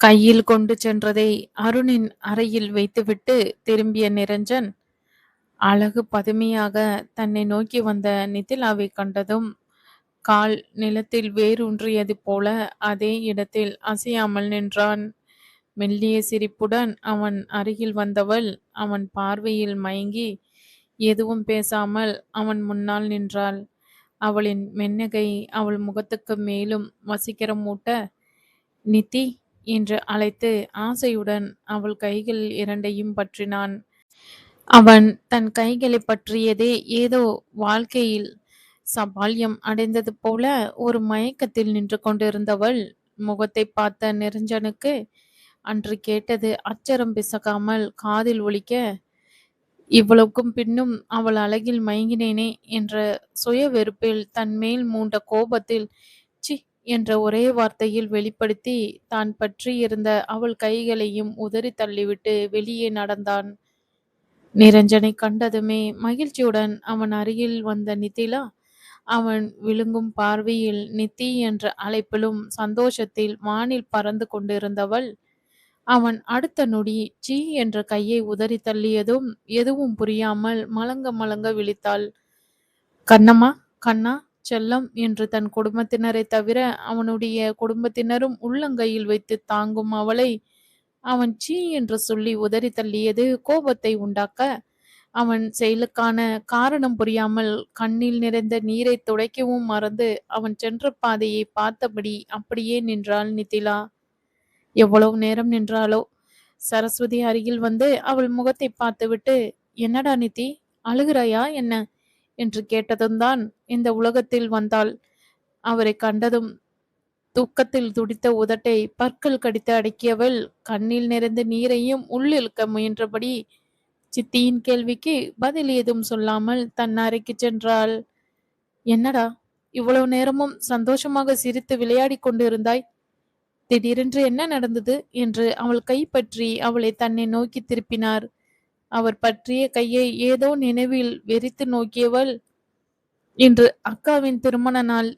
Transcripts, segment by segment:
கையில் கொண்டு சென்றதை அருணின் அறையில் வைத்துவிட்டு திரும்பிய நிரஞ்சன் அழகு பதுமையாக தன்னை நோக்கி வந்த நிதிலாவை கண்டதும் கால் நிலத்தில் வேரூன்றியது போல அதே இடத்தில் அசையாமல் நின்றான். மெல்லிய சிரிப்புடன் அவன் அருகில் வந்தவள் அவன் பார்வையில் மயங்கி எதுவும் பேசாமல் அவன் முன்னால் நின்றாள். அவளின் மென்னகை அவள் முகத்துக்கு மேலும் வசீகரம் மூட்ட நித்தி என்று அழைத்து ஆசையுடன் அவள் கைகள் இரண்டையும் பற்றினான். அவன் தன் கைகளை பற்றியதே ஏதோ வாழ்க்கையில் சபால்யம் அடைந்தது போல ஒரு மயக்கத்தில் நின்று கொண்டிருந்தவள் முகத்தை பார்த்த நிரஞ்சனுக்கு அன்று கேட்டது அச்சரம் பிசகாமல் காதில் ஒலிக்க இவ்வளவுக்கும் பின்னும் அவள் அழகில் மயங்கினேனே என்ற சுய வெறுப்பில் தன் மேல் மூண்ட கோபத்தில் என்ற ஒரே வார்த்தையில் வெளிப்படுத்தி தான் பற்றி இருந்த அவள் கைகளையும் உதறி தள்ளிவிட்டு வெளியே நடந்தான். நிரஞ்சனை கண்டதுமே மகிழ்ச்சியுடன் அவன் அருகில் வந்த நித்திலா அவன் விழுங்கும் பார்வையில் நித்தி என்ற அழைப்பிலும் சந்தோஷத்தில் வானில் பறந்து கொண்டிருந்தவள் அவன் அடுத்த நொடி சீ என்ற கையை உதறி தள்ளியதும் எதுவும் புரியாமல் மலங்க மலங்க விழித்தாள். கண்ணம்மா கண்ணா செல்லம் என்று தன் குடும்பத்தினரை தவிர அவனுடைய குடும்பத்தினரும் உள்ளங்கையில் வைத்து தாங்கும் அவளை அவன் சீ என்று சொல்லி உதறி தள்ளியது கோபத்தை உண்டாக்க அவன் செயலுக்கான காரணம் புரியாமல் கண்ணில் நிறைந்த நீரை துடைக்கவும் மறந்து அவன் சென்ற பாதையை பார்த்தபடி அப்படியே நின்றாள் நிதிலா எவ்வளவு நேரம் நின்றாளோ? சரஸ்வதி அருகில் வந்து அவள் முகத்தை பார்த்துவிட்டு என்னடா நிதி அழுகிறாயா? என்ன? என்று கேட்டதும் தான் இந்த உலகத்தில் வந்தாள். அவரை கண்டதும் தூக்கத்தில் துடித்த உதட்டை பற்கள் கடித்து அடக்கியவள் கண்ணில் நிறைந்த நீரையும் உள்ளிழுக்க முயன்றபடி சித்தியின் கேள்விக்கு பதில் ஏதும் சொல்லாமல் தன் அறைக்கு சென்றாள். என்னடா இவ்வளவு நேரமும் சந்தோஷமாக சிரித்து விளையாடி கொண்டிருந்தாய்? திடீரென்று என்ன நடந்தது? என்று அவள் கைப்பற்றி அவளை தன்னை நோக்கி திருப்பினார். அவர் பற்றிய கையை ஏதோ நினைவில் வெறித்து நோக்கியவள் இன்று அக்காவின் திருமண நாள்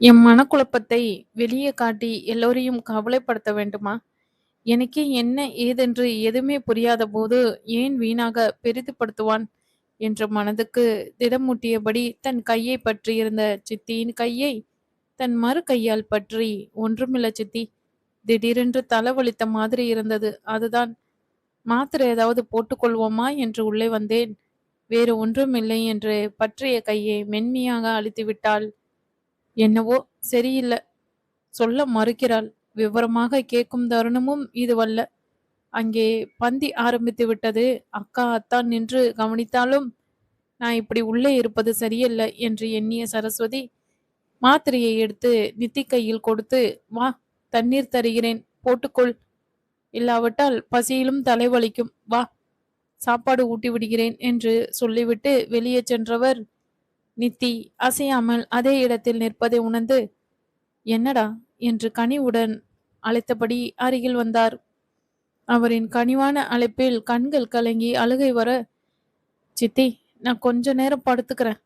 என் மனக்குழப்பத்தை வெளியே காட்டி எல்லோரையும் கவலைப்படுத்த வேண்டுமா? எனக்கே என்ன ஏதென்று எதுவுமே புரியாத போது ஏன் வீணாக பெரிதுபடுத்துவான்? என்ற மனதுக்கு திடமூட்டியபடி தன் கையை பற்றியிருந்த சித்தியின் கையை தன் மறு கையால் பற்றி ஒன்றுமில்ல சித்தி. திடீரென்று தலைவலித்த மாதிரி இருந்தது. அதுதான் மாத்திரை ஏதாவது போட்டுக்கொள்வோமா என்று உள்ளே வந்தேன். வேறு ஒன்றும் இல்லை என்று பற்றிய கையை மென்மையாக அழித்து விட்டாள் என்னவோ சரியில்லை. சொல்ல மறுக்கிறாள். விவரமாக கேட்கும் தருணமும் இதுவல்ல. அங்கே பந்தி ஆரம்பித்து விட்டது. அக்கா அத்தான் நின்று கவனித்தாலும் நான் இப்படி உள்ளே இருப்பது சரியல்ல என்று எண்ணிய சரஸ்வதி மாத்திரையை எடுத்து நித்தி கையில் கொடுத்து வா தண்ணீர் தருகிறேன். போட்டுக்கொள். இல்லாவிட்டால் பசியிலும் தலைவலிக்கும். வா சாப்பாடு ஊட்டி விடுகிறேன் என்று சொல்லிவிட்டு வெளியே சென்றவர் நித்தி அசையாமல் அதே இடத்தில் நிற்பதை உணர்ந்து என்னடா? என்று கனிவுடன் அழைத்தபடி அருகில் வந்தார். அவரின் கனிவான அழைப்பில் கண்கள் கலங்கி அழுகை வர சித்தி நான் கொஞ்ச நேரம் படுத்துக்கிறேன்.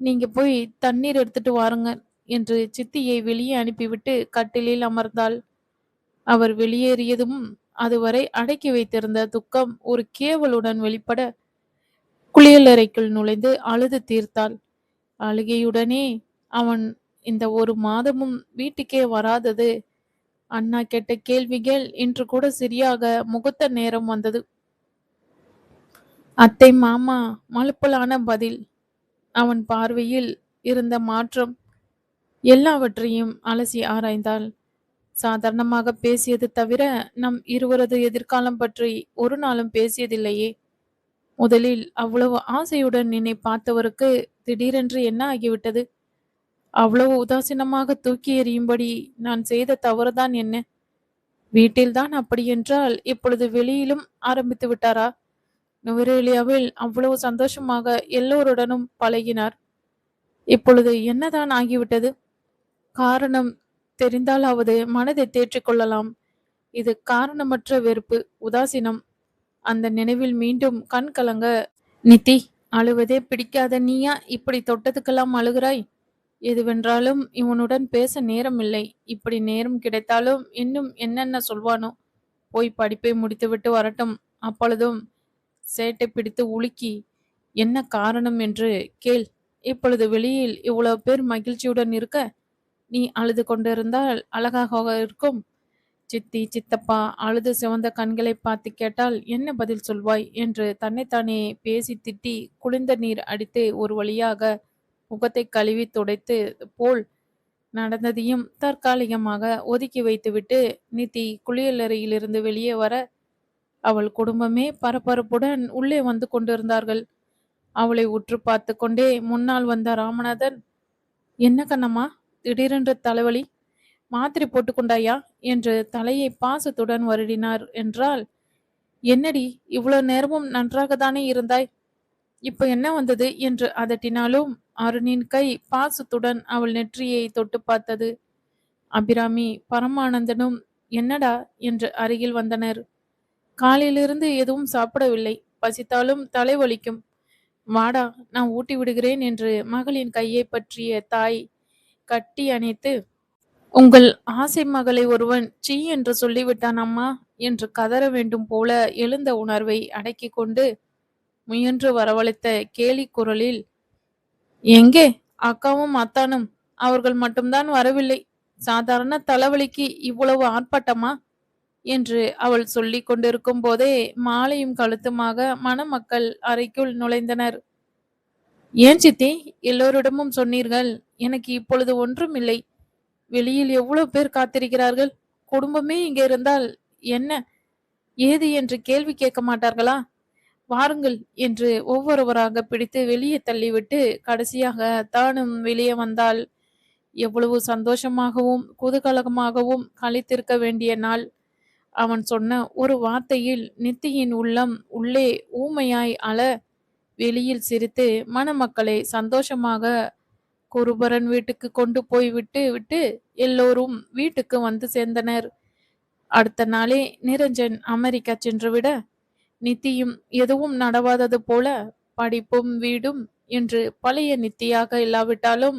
நீங்க போய் தண்ணீர் எடுத்துட்டு வாருங்க என்று சித்தியை வெளியே அனுப்பிவிட்டு கட்டிலில் அமர்ந்தாள். அவர் வெளியேறியதும் அதுவரை அடக்கி வைத்திருந்த துக்கம் ஒரு கேவலுடன் வெளிப்பட குளியலறைக்குள் நுழைந்து அழுது தீர்த்தாள். அழுகையுடனே அவன் இந்த ஒரு மாதமும் வீட்டுக்கே வராதது. அண்ணா கேட்ட கேள்விகள் இன்று கூட சரியாக முகத்த நேரம் வந்தது. அத்தை மாமா மலுப்பலான பதில். அவன் பார்வையில் இருந்த மாற்றம் எல்லாவற்றையும் அலசி ஆராய்ந்தாள். சாதாரணமாக பேசியது தவிர நம் இருவரது எதிர்காலம் பற்றி ஒரு நாளும் பேசியதில்லையே. முதலில் அவ்வளவு ஆசையுடன் என்னை பார்த்தவருக்கு திடீரென்று என்ன ஆகிவிட்டது? அவ்வளவு உதாசீனமாக தூக்கி எறியும்படி நான் செய்த தவறுதான் என்ன? வீட்டில்தான் அப்படியென்றால் இப்பொழுது வெளியிலும் ஆரம்பித்து விட்டாரா? நுவரேலியாவில் அவ்வளவு சந்தோஷமாக எல்லோருடனும் பழகினார். இப்பொழுது என்னதான் ஆகிவிட்டது? காரணம் தெரிந்தாலாவது மனதை தேற்றிக்கொள்ளலாம் இது காரணமற்ற வெறுப்பு உதாசீனம். அந்த நினைவில் மீண்டும் கண் கலங்க நித்தி அழுவதே பிடிக்காத நீயா? இப்படி தொட்டதுக்கெல்லாம் அழுகிறாய்? எதுவென்றாலும் இவனுடன் பேச நேரம் இல்லை இப்படி நேரம் கிடைத்தாலும் இன்னும் என்னென்ன சொல்வானோ? போய் படிப்பை முடித்துவிட்டு வரட்டும். அப்பொழுதும் சேட்டை பிடித்து உலுக்கி என்ன காரணம்? என்று கேள். இப்பொழுது வெளியில் இவ்வளவு பேர் மகிழ்ச்சியுடன் இருக்க நீ அழுது கொண்டிருந்தால் அழகாக இருக்கும். சித்தி சித்தப்பா அழுது சிவந்த கண்களை பார்த்து கேட்டால் என்ன பதில் சொல்வாய்? என்று தன்னைத்தானே பேசி திட்டி குளிர்ந்த நீர் அடித்து ஒரு வழியாக முகத்தை கழுவி துடைத்து போல் நடந்ததையும் தற்காலிகமாக ஒதுக்கி வைத்துவிட்டு நித்தி குளியலறையிலிருந்து வெளியே வர அவள் குடும்பமே பரபரப்புடன் உள்ளே வந்து கொண்டிருந்தார்கள். அவளை உற்று பார்த்து கொண்டே முன்னால் வந்த ராமநாதன் என்ன கண்ணம்மா? திடீரென்று தலைவலி மாத்திரை போட்டுக்கொண்டாயா? என்று தலையை பாசத்துடன் வருடினார் என்றால் என்னடி இவ்வளவு நேரமும் நன்றாக தானே இருந்தாய்? இப்ப என்ன வந்தது? என்று அதட்டினாலும் அருணின் கை பாசத்துடன் அவள் நெற்றியை தொட்டு பார்த்தது. அபிராமி பரமானந்தனும் என்னடா? என்று அருகில் வந்தனர். காலையிலிருந்து எதுவும் சாப்பிடவில்லை. பசித்தாலும் தலைவலிக்கும். வாடா நான் ஊட்டி விடுகிறேன் என்று மகளின் கையை பற்றிய தாய் கட்டி அணைத்து உங்கள் ஆசை மகளை ஒருவன் சீ என்று சொல்லிவிட்டான் அம்மா என்று கதற வேண்டும் போல எழுந்த உணர்வை அடக்கிக் கொண்டு முயன்று வரவழைத்த கேலி குரலில் எங்கே? அக்காவும் அத்தானும் அவர்கள் மட்டும்தான் வரவில்லை. சாதாரண தலைவலிக்கு இவ்வளவு ஆர்ப்பாட்டமா? என்று அவள் சொல்லிக் கொண்டிருக்கும் போதே மாலையும் கழுத்துமாக மணமக்கள் அறைக்குள் நுழைந்தனர். ஏன் சித்தி? எல்லோரிடமும் சொன்னீர்கள். எனக்கு இப்பொழுது ஒன்றும் இல்லை வெளியில் எவ்வளவு பேர் காத்திருக்கிறார்கள்? குடும்பமே இங்கே இருந்தால் என்ன? ஏது என்று கேள்வி கேட்க மாட்டார்களா? வாருங்கள் என்று ஒவ்வொருவராக பிடித்து வெளியே தள்ளிவிட்டு கடைசியாக தானும் வெளியே வந்தால் எவ்வளவு சந்தோஷமாகவும் குதூகலமாகவும் கழித்திருக்க வேண்டிய நாள். அவன் சொன்ன ஒரு வார்த்தையில் நித்தியின் உள்ளம் உள்ளே ஊமையாய் அழ வெளியில் சிரித்து மணமக்களை சந்தோஷமாக குருபரன் வீட்டுக்கு கொண்டு போய் விட்டு விட்டு எல்லோரும் வீட்டுக்கு வந்து சேர்ந்தனர். அடுத்த நாளே நிரஞ்சன் அமெரிக்கா சென்றுவிட நித்தியும் எதுவும் நடவாதது போல படிப்பும் வீடும் என்று பழைய நித்தியாக இல்லாவிட்டாலும்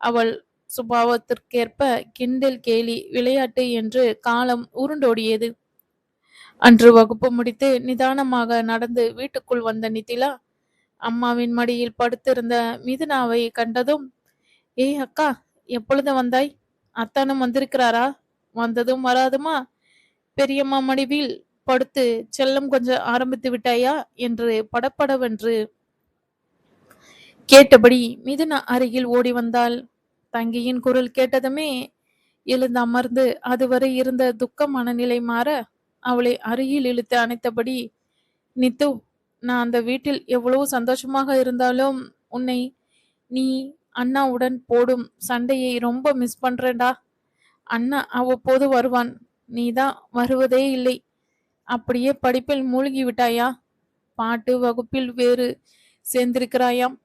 அவள் சுபாவத்திற்கேற்ப கிண்டல் கேலி விளையாட்டு என்று காலம் உருண்டோடியது. அன்று வகுப்பு முடித்து நிதானமாக நடந்து வீட்டுக்குள் வந்த நிதிலா அம்மாவின் மடியில் படுத்திருந்த மிதுனாவை கண்டதும் ஏய் அக்கா எப்பொழுது வந்தாய்? அத்தானும் வந்திருக்கிறாரா? வந்ததும் வராதுமா? பெரியம்மா மடிவில் படுத்து செல்லம் கொஞ்சம் ஆரம்பித்து விட்டாயா? என்று படப்படவென்று கேட்டபடி மிதுனா அருகில் ஓடி வந்தாள். தங்கியின் குரல் கேட்டதுமே எழுந்து அமர்ந்து அதுவரை இருந்த துக்க மனநிலை மாற அவளை அருகில் இழுத்து அணைத்தபடி நித்து நான் அந்த வீட்டில் எவ்வளவு சந்தோஷமாக இருந்தாலும் உன்னை நீ அண்ணாவுடன் போடும் சண்டையை ரொம்ப மிஸ் பண்றேன்டா. அண்ணா அவ்வப்போது வருவான். நீதான் வருவதே இல்லை. அப்படியே படிப்பில் மூழ்கி விட்டாயா? பாட்டு வகுப்பில் வேறு சேர்ந்திருக்கிறாயாம்.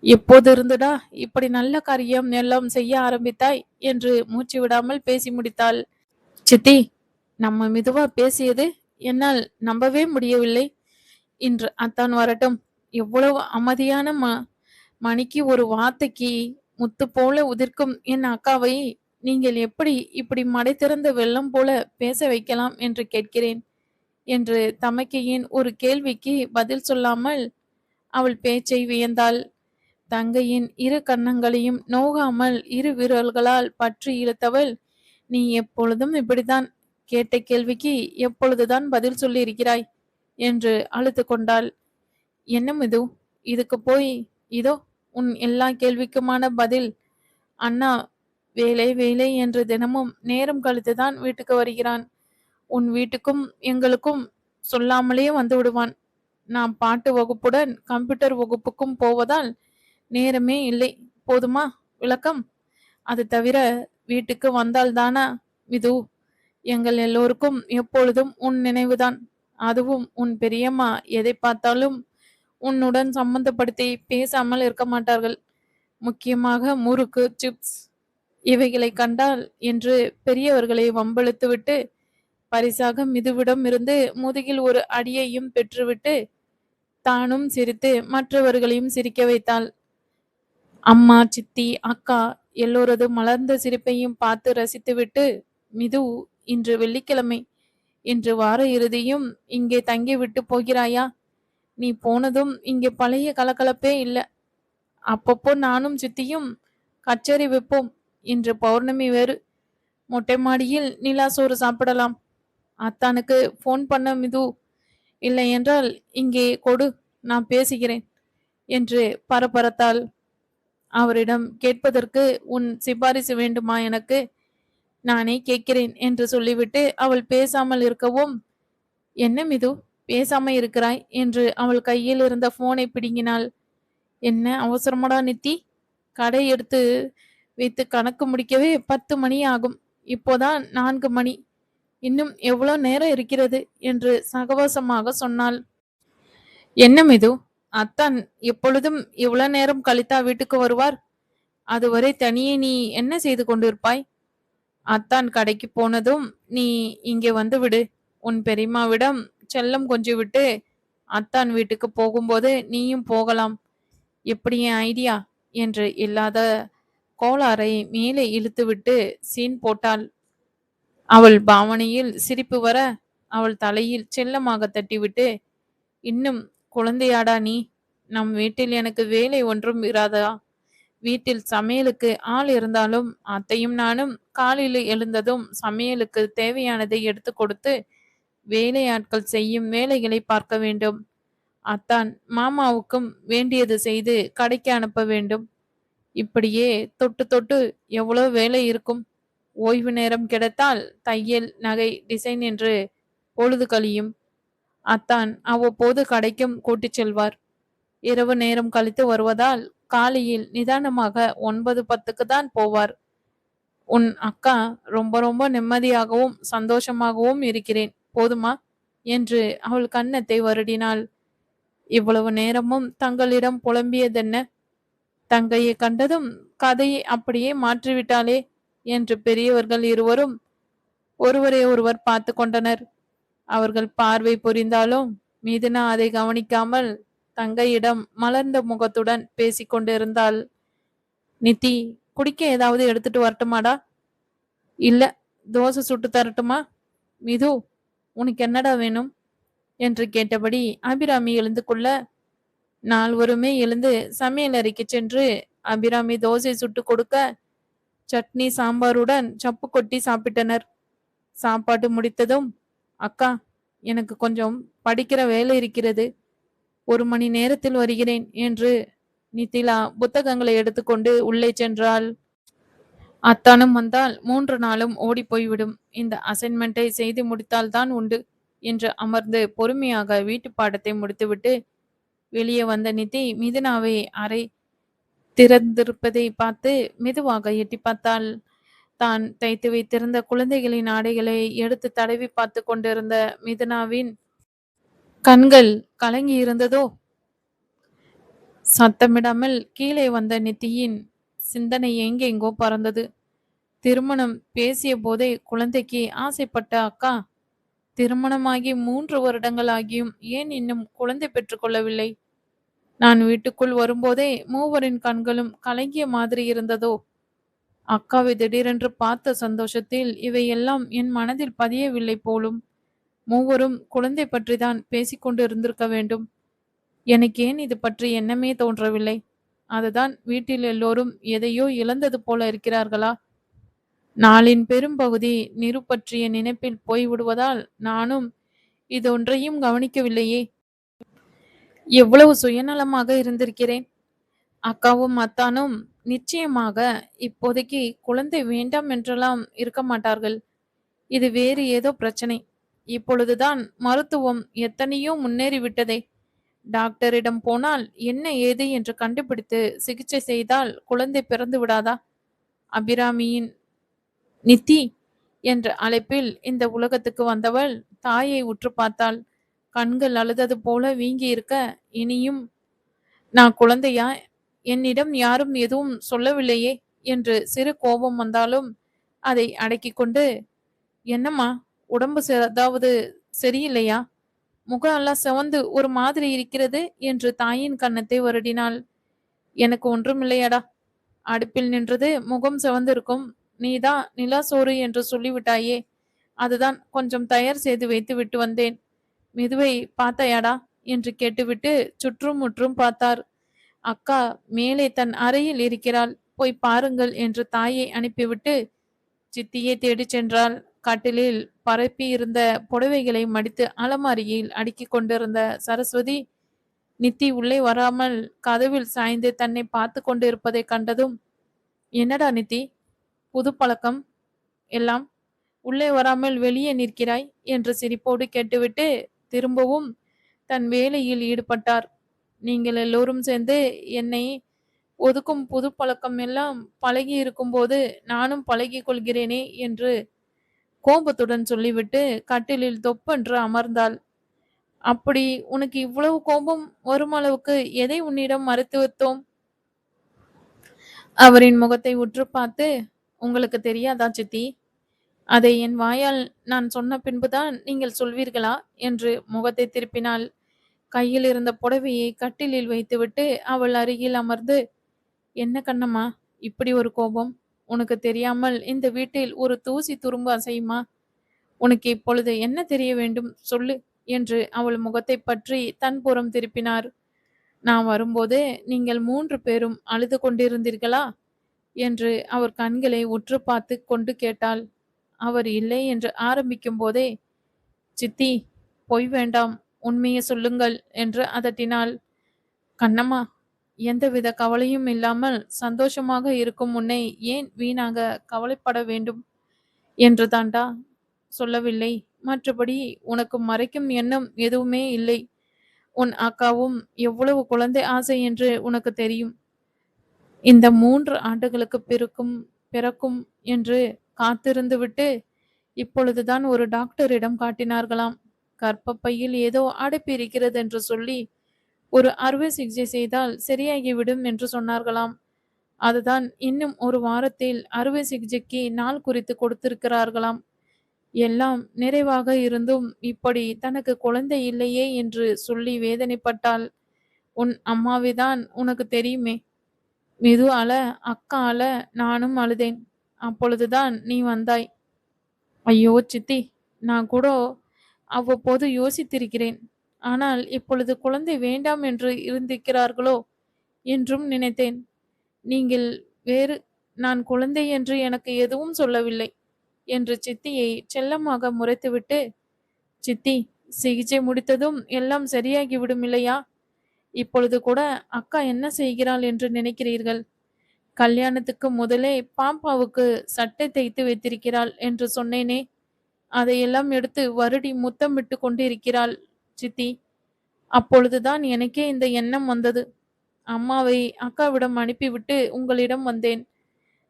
எப்போது இருந்துடா? இப்படி நல்ல காரியம் எல்லாம் செய்ய ஆரம்பித்தாய் என்று மூச்சு விடாமல் பேசி முடித்தாள். சித்தி நம்ம மெதுவா பேசியது என்னால் நம்பவே முடியவில்லை. இன்று அத்தான் வரட்டும். எவ்வளவு அமைதியான ம மணிக்கு ஒரு வார்த்தைக்கு முத்து போல உதிர்க்கும் என் அக்காவை நீங்கள் எப்படி இப்படி மடை திறந்த வெள்ளம் போல பேச வைக்கலாம் என்று கேட்கிறேன் என்று தமக்கையின் ஒரு கேள்விக்கு பதில் சொல்லாமல் அவள் பேச்சை வியந்தாள். தங்கையின் இரு கன்னங்களையும் நோகாமல் இரு விரல்களால் பற்றி இழுத்தவள் நீ எப்பொழுதும் இப்படித்தான்? கேட்ட கேள்விக்கு எப்பொழுதுதான் பதில் சொல்லி இருக்கிறாய் என்று அழுத்து கொண்டாள். என்ன இது இதுக்கு போய் இதோ உன் எல்லா கேள்விக்குமான பதில் அண்ணா வேலை வேலை என்று தினமும் நேரம் கழித்துதான் வீட்டுக்கு வருகிறான். உன் வீட்டுக்கும் எங்களுக்கும் சொல்லாமலேயே வந்து விடுவான். நான் பாட்டு வகுப்புடன் கம்ப்யூட்டர் வகுப்புக்கும் போவதால் நேரமே இல்லை. போதுமா? விளக்கம். அது தவிர வீட்டுக்கு வந்தால்தானா விது எங்கள் எல்லோருக்கும் எப்பொழுதும் உன் நினைவுதான். அதுவும் உன் பெரியம்மா எதை பார்த்தாலும் உன்னுடன் சம்பந்தப்படுத்தி பேசாமல் இருக்க மாட்டார்கள். முக்கியமாக முறுக்கு சிப்ஸ் இவைகளை கண்டால் என்று பெரியவர்களை வம்பழுத்துவிட்டு பரிசாக மிதுவிடம் இருந்து முதுகில் ஒரு அடியையும் பெற்றுவிட்டு தானும் சிரித்து மற்றவர்களையும் சிரிக்க வைத்தாள். அம்மா சித்தி அக்கா எல்லோரது மலர்ந்த சிரிப்பையும் பார்த்து ரசித்துவிட்டு மிது இன்று வெள்ளிக்கிழமை இன்று வார இறுதியும் இங்கே தங்கிவிட்டு போகிறாயா? நீ போனதும் இங்கே பழைய கலகலப்பே இல்லை. அப்பப்போ நானும் சித்தியும் கச்சேரி வைப்போம் இன்று பௌர்ணமி வேறு. மொட்டை மாடியில் நிலா சோறு சாப்பிடலாம். அத்தானுக்கு ஃபோன் பண்ண மிது. இல்லை என்றால் இங்கே கொடு நான் பேசுகிறேன் என்று பரபரத்தாள் அவரிடம் கேட்பதற்கு உன் சிபாரிசு வேண்டுமா எனக்கு? நானே கேட்கிறேன் என்று சொல்லிவிட்டு அவள் பேசாமல் இருக்கவும். என்ன மிது? பேசாம இருக்கிறாய் என்று அவள் கையில் இருந்த போனை பிடுங்கினாள். என்ன அவசரமாடா நித்தி? கடை எடுத்து வைத்து கணக்கு முடிக்கவே பத்து மணி ஆகும். இப்போதான் நான்கு மணி. இன்னும் எவ்வளோ நேரம் இருக்கிறது? என்று சகவாசமாக சொன்னாள். என்ன மிது? அத்தான் எப்பொழுதும் இவ்வளோ நேரம் கழித்தா வீட்டுக்கு வருவார்? அதுவரை தனியே நீ என்ன செய்து கொண்டிருப்பாய்? அத்தான் கடைக்கு போனதும் நீ இங்கே வந்து விடு. உன் பெரியம்மாவிடம் செல்லம் கொஞ்சம் விட்டு அத்தான் வீட்டுக்கு போகும்போது நீயும் போகலாம். எப்படி என் ஐடியா? என்று இல்லாத கோளாறை மேலே இழுத்துவிட்டு சீன் போட்டாள். அவள் பாவனையில் சிரிப்பு வர அவள் தலையில் செல்லமாக தட்டிவிட்டு இன்னும் குழந்தையாடா நீ? நம் வீட்டில் எனக்கு வேலை ஒன்றும் இராதா? வீட்டில் சமையலுக்கு ஆள் இருந்தாலும் அத்தையும் நானும் காலையில் எழுந்ததும் சமையலுக்கு தேவையானதை எடுத்து கொடுத்து வேலையாட்கள் செய்யும் வேலைகளை பார்க்க வேண்டும். அத்தான் மாமாவுக்கும் வேண்டியது செய்து கடைக்கு அனுப்ப வேண்டும். இப்படியே தொட்டு தொட்டு எவ்வளோ வேலை இருக்கும். ஓய்வு நேரம் கிடைத்தால் தையல் நகை டிசைன் என்று பொழுது கழியும். அத்தான் அவ்வப்போது கடைக்கும் கூட்டிச் செல்வார். இரவு நேரம் கழித்து வருவதால் காலையில் நிதானமாக ஒன்பது பத்துக்கு தான் போவார். உன் அக்கா ரொம்ப ரொம்ப நிம்மதியாகவும் சந்தோஷமாகவும் இருக்கிறேன். போதுமா? என்று அவள் கன்னத்தை வருடினாள். இவ்வளவு நேரமும் தங்களிடம் புலம்பியதென்ன? தங்கையை கண்டதும் கதையை அப்படியே மாற்றிவிட்டாளே என்று பெரியவர்கள் இருவரும் ஒருவரை ஒருவர் பார்த்து கொண்டனர். அவர்கள் பார்வை புரிந்தாலும் மீதுனா அதை கவனிக்காமல் தங்கையிடம் மலர்ந்த முகத்துடன் பேசிக்கொண்டிருந்தாள் நித்தி குடிக்க ஏதாவது எடுத்துட்டு வரட்டுமாடா? இல்ல தோசை சுட்டு தரட்டுமா? மிது உனக்கு என்னடா வேணும்? என்று கேட்டபடி அபிராமி எழுந்து கொள்ள நால்வருமே எழுந்து சமையல் அறைக்கு சென்று அபிராமி தோசை சுட்டு கொடுக்க சட்னி சாம்பாருடன் சப்பு கொட்டி சாப்பிட்டனர். சாப்பாடு முடித்ததும் அக்கா எனக்கு கொஞ்சம் படிக்கிற வேலை இருக்கிறது. ஒரு மணி நேரத்தில் வருகிறேன் என்று நித்திலா புத்தகங்களை எடுத்துக்கொண்டு உள்ளே சென்றாள். அத்தானும் வந்தால் மூன்று நாளும் ஓடி போய்விடும். இந்த அசைன்மெண்ட்டை செய்து முடித்தால்தான் உண்டு என்று அமர்ந்து பொறுமையாக வீட்டு பாடத்தை முடித்துவிட்டு வெளியே வந்த நிதி மிதுனாவை அறை திறந்திருப்பதை பார்த்து மெதுவாக எட்டி பார்த்தாள். தான் தைத்து வைத்திருந்த குழந்தைகளின் ஆடைகளை எடுத்து தடவி பார்த்து கொண்டிருந்த மிதுனாவின் கண்கள் கலங்கி இருந்ததோ சத்தமிடாமல் கீழே வந்த நித்தியின் சிந்தனை எங்கெங்கோ பறந்தது. திருமணம் பேசிய போதே குழந்தைக்கு ஆசைப்பட்ட அக்கா. திருமணமாகி மூன்று வருடங்கள் ஆகியும் ஏன் இன்னும் குழந்தை பெற்றுக்கொள்ளவில்லை நான் வீட்டுக்குள் வரும்போதே மூவரின் கண்களும் கலங்கிய மாதிரி இருந்ததோ? அக்காவை திடீரென்று பார்த்த சந்தோஷத்தில் இவையெல்லாம் என் மனதில் பதியவில்லை போலும். மூவரும் குழந்தை பற்றிதான் பேசிக்கொண்டு இருந்திருக்க வேண்டும். எனக்கு ஏன் இது பற்றி எண்ணமே தோன்றவில்லை. அதுதான் வீட்டில் எல்லோரும் எதையோ இழந்தது போல இருக்கிறார்களா? நாளின் பெரும்பகுதி நிரு பற்றிய நினைப்பில் போய்விடுவதால் நானும் இதொன்றையும் கவனிக்கவில்லையே. எவ்வளவு சுயநலமாக இருந்திருக்கிறேன்? அக்காவும் அத்தானும் நிச்சயமாக இப்போதைக்கு குழந்தை வேண்டாம் என்றெல்லாம் இருக்க மாட்டார்கள். இது வேறு ஏதோ பிரச்சனை. இப்பொழுதுதான் மருத்துவம் எத்தனையோ முன்னேறிவிட்டதே. டாக்டரிடம் போனால் என்ன ஏது என்று கண்டுபிடித்து சிகிச்சை செய்தால் குழந்தை பிறந்து விடாதா? அபிராமியின் நித்தி என்ற அழைப்பில் இந்த உலகத்துக்கு வந்தவள் தாயை உற்று பார்த்தாள். கண்கள் அழுதது போல வீங்கி இருக்க இனியும் நான் குழந்தையா? என்னிடம் யாரும் எதுவும் சொல்லவில்லையே என்று சிறு கோபம் வந்தாலும் அதை அடக்கி கொண்டு என்னம்மா உடம்பு ஏதாவது சரியில்லையா? முகம் எல்லாம் செவந்து ஒரு மாதிரி இருக்கிறது என்று தாயின் கன்னத்தை வருடினாள். எனக்கு ஒன்றும் இல்லையாடா. அடுப்பில் நின்றது முகம் சிவந்திருக்கும். நீதான் நிலா சோறு என்று சொல்லிவிட்டாயே. அதுதான் கொஞ்சம் தயார் செய்து வைத்து விட்டு வந்தேன். மெதுவை பார்த்தாயாடா? என்று கேட்டுவிட்டு சுற்றும் முற்றும் பார்த்தார். அக்கா மேலே தன் அறையில் இருக்கிறாள். போய் பாருங்கள் என்று தாயை அனுப்பிவிட்டு சித்தியை தேடிச் சென்றாள். கட்டிலில் பரப்பி இருந்த புடவைகளை மடித்து அலமாரியில் அடுக்கி கொண்டிருந்த சரஸ்வதி நித்தி உள்ளே வராமல் கதவில் சாய்ந்து தன்னை பார்த்து கொண்டிருப்பதை கண்டதும் என்னடா நித்தி புது பழக்கம் எல்லாம்? உள்ளே வராமல் வெளியே நிற்கிறாய்? என்று சிரிப்போடு கேட்டுவிட்டு திரும்பவும் தன் வேலையில் ஈடுபட்டார். நீங்கள் எல்லோரும் சேர்ந்து என்னை ஒதுக்கும் புது பழக்கம் எல்லாம் பழகி இருக்கும்போது நானும் பழகி கொள்கிறேனே என்று கோபத்துடன் சொல்லிவிட்டு கட்டிலில் தொப்பென்று அமர்ந்தாள். அப்படி உனக்கு இவ்வளவு கோபம் வரும் அளவுக்கு எதை உன்னிடம் மறைத்து வைத்தோம்? அவரின் முகத்தை உற்று பார்த்து உங்களுக்கு தெரியாதா சித்தி? அதை என் வாயால் நான் சொன்ன பின்புதான் நீங்கள் சொல்வீர்களா? என்று முகத்தை திருப்பினாள். கையில் இருந்த புடவையை கட்டிலில் வைத்துவிட்டு அவள் அருகில் அமர்ந்து என்ன கண்ணம்மா இப்படி ஒரு கோபம்? உனக்கு தெரியாமல் இந்த வீட்டில் ஒரு தூசி துரும்பு அசையுமா? உனக்கு இப்பொழுது என்ன தெரிய வேண்டும்? சொல்லு என்று அவள் முகத்தை பற்றி தன் புறம் திருப்பினார். நான் வரும்போதே நீங்கள் மூன்று பேரும் அழுது கொண்டிருந்தீர்களா? என்று அவர் கண்களை உற்று பார்த்து கொண்டு கேட்டாள். அவர் இல்லை என்று ஆரம்பிக்கும் போதே சித்தி பொய் வேண்டாம் உண்மையை சொல்லுங்கள் என்று அதட்டினாள். கண்ணம்மா எந்தவித கவலையும் இல்லாமல் சந்தோஷமாக இருக்கும் உன்னை ஏன் வீணாக கவலைப்பட வேண்டும் என்று தாண்டா சொல்லவில்லை. மற்றபடி உனக்கு மறைக்கும் எண்ணம் எதுவுமே இல்லை. உன் அக்காவும் எவ்வளவு குழந்தை ஆசை என்று உனக்கு தெரியும். இந்த மூன்று ஆண்டுகளுக்கு பிறக்கும் பிறக்கும் என்று காத்திருந்து விட்டு இப்பொழுதுதான் ஒரு டாக்டரிடம் காட்டினார்களாம். கர்ப்பப்பையில் ஏதோ அடைப்பு இருக்கிறது என்று சொல்லி ஒரு அறுவை சிகிச்சை செய்தால் சரியாகிவிடும் என்று சொன்னார்களாம். அதுதான் இன்னும் ஒரு வாரத்தில் அறுவை சிகிச்சைக்கு நாள் குறித்து கொடுத்திருக்கிறார்களாம். எல்லாம் நிறைவாக இருந்தும் இப்படி தனக்கு குழந்தை இல்லையே என்று சொல்லி வேதனைப்பட்டால் உன் அம்மாவைதான் உனக்கு தெரியுமே. மிது அல அக்கா அல நானும் அழுதேன். அப்பொழுதுதான் நீ வந்தாய். ஐயோ சித்தி நான் கூட அவ்வப்போது யோசித்திருக்கிறேன். ஆனால் இப்பொழுது குழந்தை வேண்டாம் என்று இருந்திருக்கிறார்களோ என்றும் நினைத்தேன். நீங்கள் வேறு நான் குழந்தை என்று எனக்கு எதுவும் சொல்லவில்லை என்று சித்தியை செல்லமாக முறைத்துவிட்டு சித்தி சிகிச்சை முடித்ததும் எல்லாம் சரியாகிவிடும் இல்லையா? இப்பொழுது கூட அக்கா என்ன செய்கிறாள் என்று நினைக்கிறீர்கள்? கல்யாணத்துக்கு முதலே பாப்பாவுக்கு சட்டை தைத்து வைத்திருக்கிறாள் என்று சொன்னேனே அதையெல்லாம் எடுத்து வருடி முத்தமிட்டு கொண்டிருக்கிறாள் சித்தி. அப்பொழுதுதான் எனக்கே இந்த எண்ணம் வந்தது. அம்மாவை அக்காவிடம் அனுப்பிவிட்டு உங்களிடம் வந்தேன்.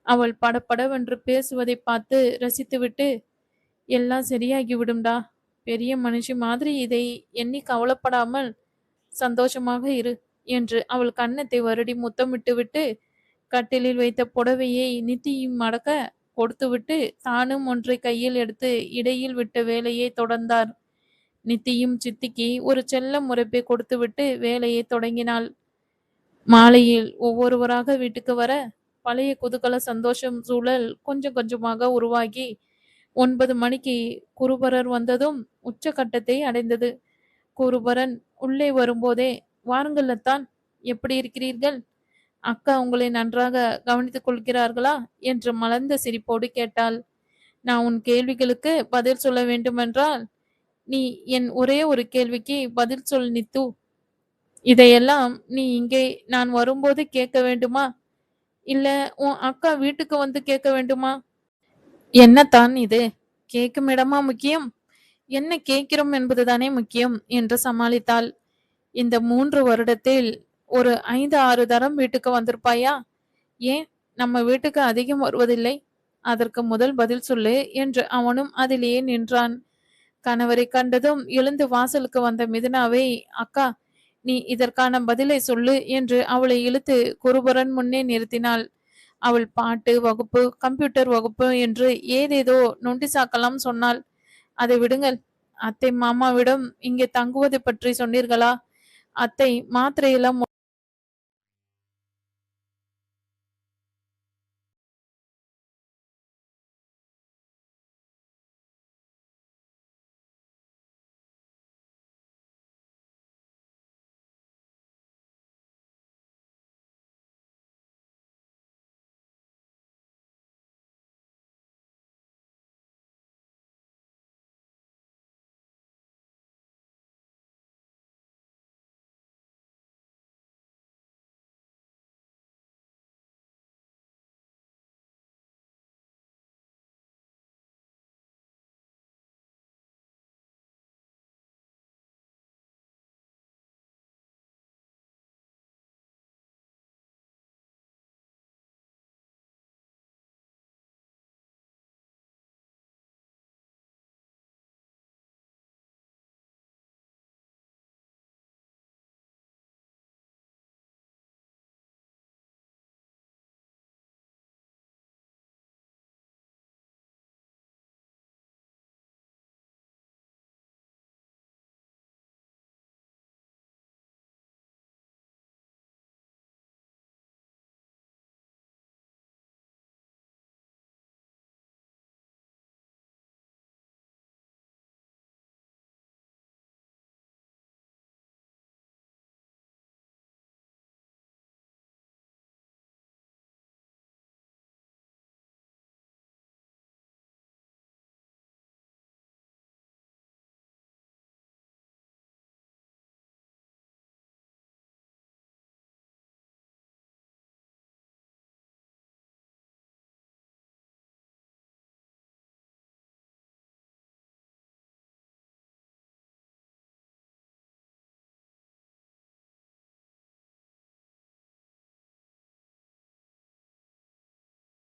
அவள் படப்படவென்று பேசுவதை பார்த்து ரசித்துவிட்டு எல்லாம் சரியாகிவிடும்டா. பெரிய மனுஷி மாதிரி இதை எண்ணி கவலைப்படாமல் சந்தோஷமாக இரு என்று அவள் கன்னத்தை வருடி முத்தமிட்டு விட்டு கட்டிலில் வைத்த புடவையை நித்தியும் மடக்க கொடுத்துவிட்டு தானும் ஒன்றை கையில் எடுத்து இடையில் விட்ட வேலையை தொடர்ந்தார். நித்தியும் சித்திக்கு ஒரு செல்ல முறைப்பை கொடுத்துவிட்டு வேலையை தொடங்கினாள். மாலையில் ஒவ்வொருவராக வீட்டுக்கு வர பழைய குதுகல சந்தோஷம் சூழல் கொஞ்சம் கொஞ்சமாக உருவாகி ஒன்பது மணிக்கு குருபரர் வந்ததும் உச்சகட்டத்தை அடைந்தது. குருபரன் உள்ளே வரும்போதே வாருங்கள்லத்தான் எப்படி இருக்கிறீர்கள்? அக்கா உங்களை நன்றாக கவனித்துக் கொள்கிறார்களா? என்று மலர்ந்த சிரிப்போடு கேட்டாள். நான் உன் கேள்விகளுக்கு பதில் சொல்ல வேண்டுமென்றால் நீ என் ஒரே ஒரு கேள்விக்கு பதில் சொல் நித்து. இதையெல்லாம் நீ இங்கே நான் வரும்போது கேட்க வேண்டுமா? இல்ல உன் அக்கா வீட்டுக்கு வந்து கேட்க வேண்டுமா? என்னத்தான் இது? கேட்கும் இடமா முக்கியம்? என்ன கேட்கிறோம் என்பதுதானே முக்கியம் என்று சமாளித்தாள். இந்த மூன்று வருடத்தில் ஒரு ஐந்து ஆறு தரம் வீட்டுக்கு வந்திருப்பாயா? ஏன் நம்ம வீட்டுக்கு அதிகம் வருவதில்லை? அதற்கு முதல் பதில் சொல்லு என்று அவனும் அதிலேயே நின்றான். கணவரை கண்டதும் எழுந்து வாசலுக்கு வந்த மிதுனாவை அக்கா நீ இதற்கான பதிலை சொல்லு என்று அவளை இழுத்து குருபரன் முன்னே நிறுத்தினாள். அவள் பாட்டு வகுப்பு கம்ப்யூட்டர் வகுப்பு என்று ஏதேதோ நொண்டி சாக்கலாம் சொன்னாள். அதை விடுங்கள். அத்தை மாமாவிடம் இங்கே தங்குவது பற்றி சொன்னீர்களா? அத்தை மாத்திரையெல்லாம்